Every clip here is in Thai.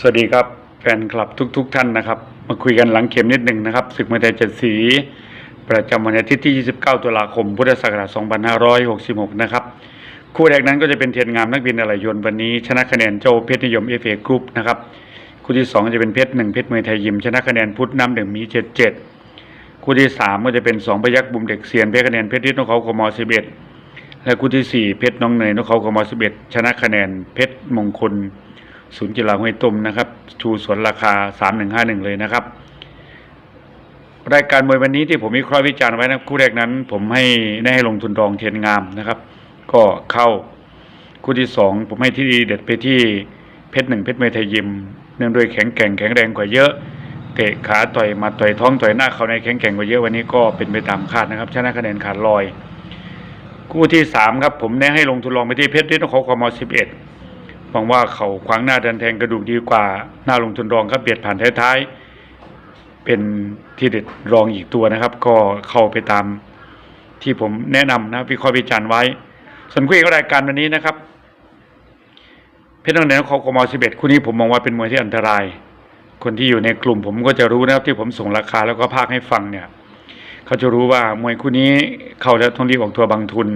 สวัสดีครับแฟนคลับทุกๆท่านนะครับ มาคุยกันหลังเข็มนิดหนึ่งนะครับศึกมวยไทยเจ็ดสี ประจำวันอาทิตย์ที่ 29 ตุลาคม พุทธศักราช 2566 นะครับ คู่แรกนั้นก็จะเป็นเทียนงามนักบินอะไหล่ยนต์วันนี้ ชนะคะแนนโจเพชรนิยมเอฟเอกรุ๊ปนะครับ คู่ที่ 2 จะเป็นเพชรหนึ่งเพชรมวยไทยยิม ชนะคะแนนพุทธน้ำหนึ่งมี77คู่ที่ 3 ก็จะเป็น 2 พยักบุมเด็กเซียนเพชรคะแนนเพชรฤทธิ์นกเขาคม11และคู่ที่ 4 เพชรน้องเนยนกเขาคม11ชนะคะแนนเพชรมงคล ศูนย์กีฬาห้วยตุมนะครับ ชูสวนราคา 3151 เลยนะครับ รายการมวยวันนี้ที่ผมวิเคราะห์วิจารณ์ไว้นะครับคู่แรกนั้น ผมให้ได้ให้ลงทุนรองเทียนงามนะครับ ก็เข้าคู่ที่สองผมให้ที่เด็ดไปที่เพชรหนึ่งเพชรเมทยยิม เนื่องด้วยแข็งแกร่งแข็งแรงกว่าเยอะเตะขาต่อยมาต่อยท้องต่อยหน้าเขาในแข็งแกร่งกว่าเยอะวันนี้ก็เป็นไปตามคาดนะครับชนะคะแนนขาดลอย คู่ที่สามครับผมแนะให้ลงทุนรองไปที่เพชรฤทธิ์นครคมสิบเอ็ด หวังว่าเขาขวางหน้าดันแทงกระดูกดีกว่า หน้าลงทุนรองครับเบียดผ่านท้ายๆ เป็นที่เด็ดรองอีกตัวนะครับ ก็เข้าไปตามที่ผมแนะนำนะวิเคราะห์วิจารณ์ไว้ ส่วนคู่เอกรายการวันนี้นะครับ เพชรน้องเหนือของคมสิบเอ็ดคู่นี้ผมมองว่าเป็นมวยที่อันตราย คนที่อยู่ในกลุ่มผมก็จะรู้นะครับที่ผมส่งราคาแล้วก็ภาคให้ฟังเนี่ย เขาจะรู้ว่ามวยคู่นี้เขาจะต้องรีบออกตัวบางทุน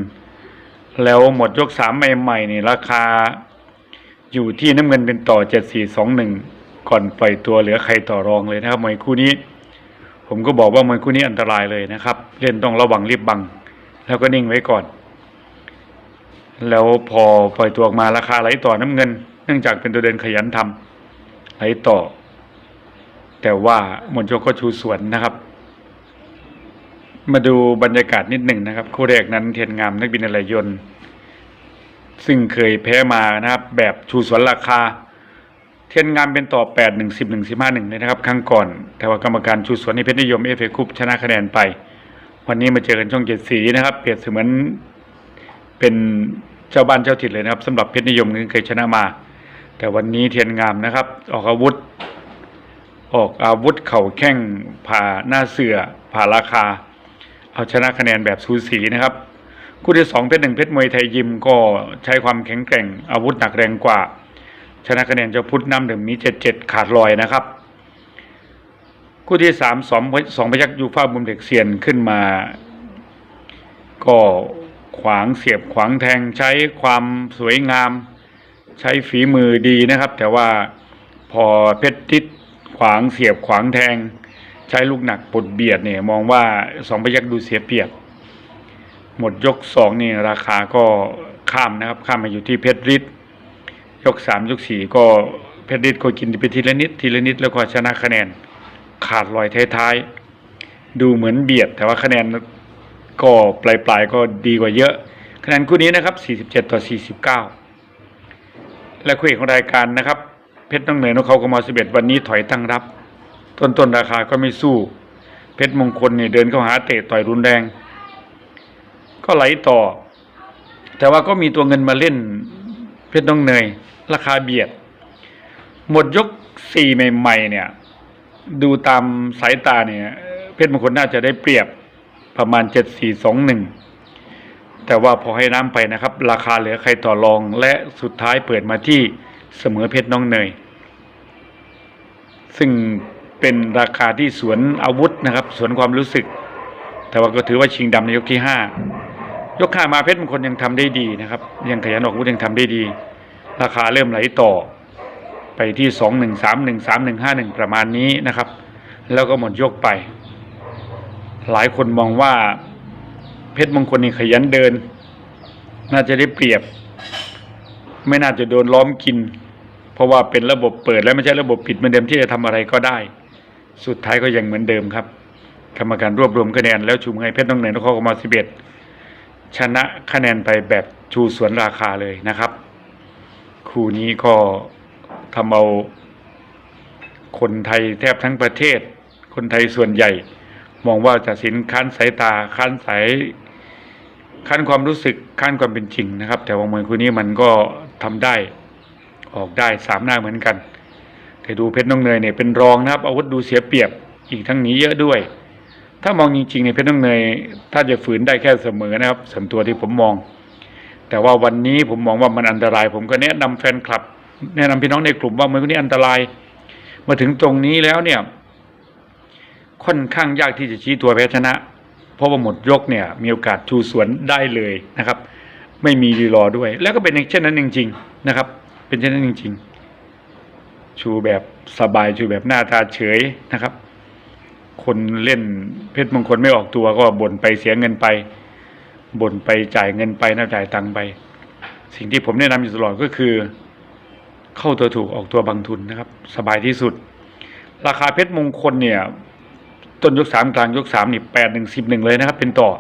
แล้วหมดยกสามใหม่ๆนี่ราคา อยู่ที่น้ำเงินเป็นต่อเจ็ดสี่สองหนึ่งก่อนปล่อยตัวเหลือใครต่อรองเลยนะครับมวยคู่นี้ ผมก็บอกว่ามวยคู่นี้อันตรายเลยนะครับ เล่นต้องระวังรีบบัง แล้วก็นิ่งไว้ก่อน แล้วพอปล่อยตัวออกมาราคาไหลต่อน้ำเงิน เนื่องจากเป็นตัวเดินขยันทำไหลต่อ แต่ว่ามดยกก็ชูสวนนะครับ มาดูบรรยากาศนิดหนึ่งนะครับ คู่แรกนั้นเทียนงามนักบินอะไรยนต์ ซึ่งเคยแพ้มานะครับ แบบชูสวนราคา เทียนงามเป็นต่อแปดหนึ่งสิบหนึ่งสิบห้าหนึ่งเลยนะครับ ครั้งก่อน แต่ว่ากรรมการชูสวนในเพชรนิยมเอฟเอคุปชนะคะแนนไป วันนี้มาเจอกันช่องเจ็ดสีนะครับ เปรียบเสมือนเป็นเจ้าบ้านเจ้าถิ่นเลยนะครับสำหรับเพชรนิยมซึ่งเคยชนะมา แต่วันนี้เทียนงามนะครับ ออกอาวุธ ออกอาวุธเข่าแข้งผ่าหน้าเสือผ่าราคา เอาชนะคะแนนแบบสูสีนะครับ คู่ที่สองเพชรหนึ่งเพชรมวยไทยยิมก็ใช้ความแข็งแกร่งอาวุธหนักแรงกว่า ชนะคะแนนเจ้าพุทธน้ำหนึ่งมีเจ็ดเจ็ดขาดลอยนะครับ คู่ที่สามสองสองพยักยูฟ่าบุมเด็กเซียนขึ้นมา ก็ขวางเสียบขวางแทงใช้ความสวยงาม ใช้ฝีมือดีนะครับ แต่ว่าพอเพชรทิศขวางเสียบขวางแทง ใช้ลูกหนักปดเบียดเนี่ยมองว่าสองพยักดูเสียเปรียบ หมดยกสองนี่ราคาก็ข้ามนะครับ ข้ามมาอยู่ที่เพชรฤทธิ์ยกสามยกสี่ก็เพชรฤทธิ์ก็กินไปทีละนิดทีละนิดแล้วก็ชนะคะแนน ขาดลอยท้ายๆดูเหมือนเบียด แต่ว่าคะแนนก็ปลายๆก็ดีกว่าเยอะคะแนนคู่นี้นะครับ 47 ต่อ 49 และคู่เอกของรายการนะครับ เพชรน้องเหนือนกเขากม11 วันนี้ถอยตั้งรับต้นต้นๆราคาก็ไม่สู้ เพชรมงคลเนี่ยเดินเข้าหาเตะต่อยรุนแรง ก็ไหลต่อ แต่ว่าก็มีตัวเงินมาเล่น เพชรน้องเนย ราคาเบียด หมดยกสี่ใหม่ๆเนี่ย ดูตามสายตาเนี่ย เพชรมงคลน่าจะได้เปรียบประมาณเจ็ดสี่สองหนึ่งแต่ว่าพอให้น้ำไปนะครับ ราคาเหลือใครต่อรอง และสุดท้ายเปิดมาที่เสมอเพชรน้องเนย ซึ่งเป็นราคาที่สวนอาวุธนะครับ สวนความรู้สึก แต่ว่าก็ถือว่าชิงดำในยกที่ห้า ยกห้ามาเพชรมงคลยังทำได้ดีนะครับ ยังขยันออกวุธยังทำได้ดี ราคาเริ่มไหลต่อ ไปที่สองหนึ่งสามหนึ่งสามหนึ่งห้าหนึ่งประมาณนี้นะครับ แล้วก็หมดยกไป หลายคนมองว่าเพชรมงคลนี่ขยันเดิน น่าจะได้เปรียบ ไม่น่าจะโดนล้อมกิน เพราะว่าเป็นระบบเปิดและไม่ใช่ระบบปิดเหมือนเดิมที่จะทำอะไรก็ได้ สุดท้ายก็ยังเหมือนเดิมครับ กรรมการรวบรวมคะแนนแล้วชุมให้เพชรน้องเหนือนครมาสิบเอ็ด ชนะคะแนนไปแบบชูสวนราคาเลยนะครับ คู่นี้ก็ทำเอาคนไทยแทบทั้งประเทศ คนไทยส่วนใหญ่ มองว่าตัดสินค้านสายตาค้านสายค้านความรู้สึกค้านความเป็นจริงนะครับ แต่ว่ามวยคู่นี้มันก็ทำได้ออกได้สามหน้าเหมือนกันแต่ดูเพชรน้องเนยเนี่ยเป็นรองนะครับอาวุธดูเสียเปรียบอีกทั้งนี้เยอะด้วย ถ้ามองจริงๆในยเพชรน้องเนยถ้าจะฝืนได้แค่เสมอนะครับส่วนตัวที่ผมมอง แต่ว่าวันนี้ผมมองว่ามันอันตราย ผมก็แนะนำแฟนคลับ แนะนำพี่น้องในกลุ่มว่ามวยพวกนี้อันตราย มาถึงตรงนี้แล้วเนี่ย ค่อนข้างยากที่จะชี้ตัวแพ้ชนะ เพราะว่าหมดยกเนี่ย มีโอกาสชูสวนได้เลยนะครับ ไม่มีรีรอด้วย แล้วก็เป็นเช่นนั้นจริง ๆ นะครับ เป็นเช่นนั้นจริง ๆ ชูแบบสบายชูแบบหน้าตาเฉยนะครับ คนเล่นเพชรมงคลไม่ออกตัวก็บ่นไปเสียเงินไปบ่นไปจ่ายเงินไปนะจ่ายตังค์ไป สิ่งที่ผมแนะนำอยู่ตลอดก็คือ เข้าตัวถูกออกตัวบางทุนนะครับ สบายที่สุด ราคาเพชรมงคลเนี่ย ต้นยกสามกลางยกสามนี่แปดหนึ่งสิบหนึ่งเลยนะครับ เป็นต่อ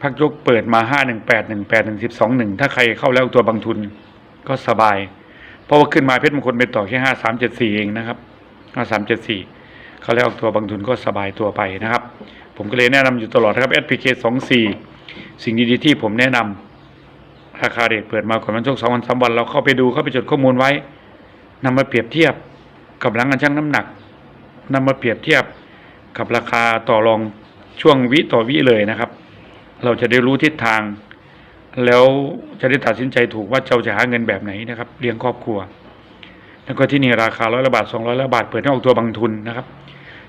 พักยกเปิดมาห้าหนึ่งแปดหนึ่งแปดหนึ่งสิบสองหนึ่งถ้าใครเข้าแล้วตัวบางทุนก็สบาย เพราะว่าขึ้นมาเพชรมงคลเป็นต่อแค่ห้าสามเจ็ดสี่เองนะครับห้าสามเจ็ดสี่ เขาแล้วออกตัวบางทุนก็สบายตัวไปนะครับ ผมก็เลยแนะนำอยู่ตลอดนะครับ SPK สองสี่สิ่งดีๆที่ผมแนะนำราคาเรทเปิดมาก่อนวันชกสองวันสามวันเราเข้าไปดูเข้าไปจดข้อมูลไว้นำมาเปรียบเทียบกับหลังการชั่งน้ำหนักนำมาเปรียบเทียบกับราคาต่อรองช่วงวิต่อวิเลยนะครับ เราจะได้รู้ทิศทาง แล้วจะได้ตัดสินใจถูกว่าเราจะหาเงินแบบไหนนะครับเลี้ยงครอบครัว แล้วก็ที่นี่ราคาร้อยละบาทสองร้อยละบาทเปิดให้ออกตัวบางทุนนะครับ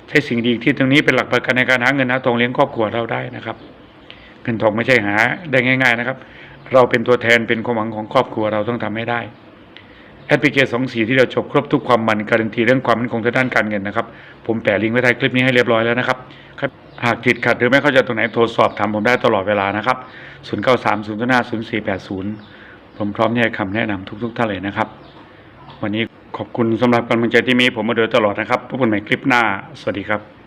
ใช้สิ่งดีที่ตรงนี้เป็นหลักประกันในการหาเงินหาทองเลี้ยงครอบครัวเราได้นะครับ เงินทองไม่ใช่หาได้ง่าย ๆนะครับ เราเป็นตัวแทนเป็นความหวังของครอบครัวเราต้องทำให้ได้แอปพลิเคชันสองสีที่เราจบครบทุกความมันการันตีเรื่องความมั่นคงทางด้านการเงินนะครับ ผมแปะลิงก์ไว้ใต้คลิปนี้ให้เรียบร้อยแล้วนะครับ หากติดขัดหรือไม่เข้าใจตรงไหนโทรสอบถามผมได้ตลอดเวลานะครับ 0 9 3 0 5 0 4 8 0 ผมพร้อมที่จะให้คำแนะนำทุกๆท่านเลยนะครับ วันนี้ ขอบคุณสำหรับกำลังใจที่มีผมมาโดยตลอดนะครับพบกันใหม่คลิปหน้า สวัสดีครับ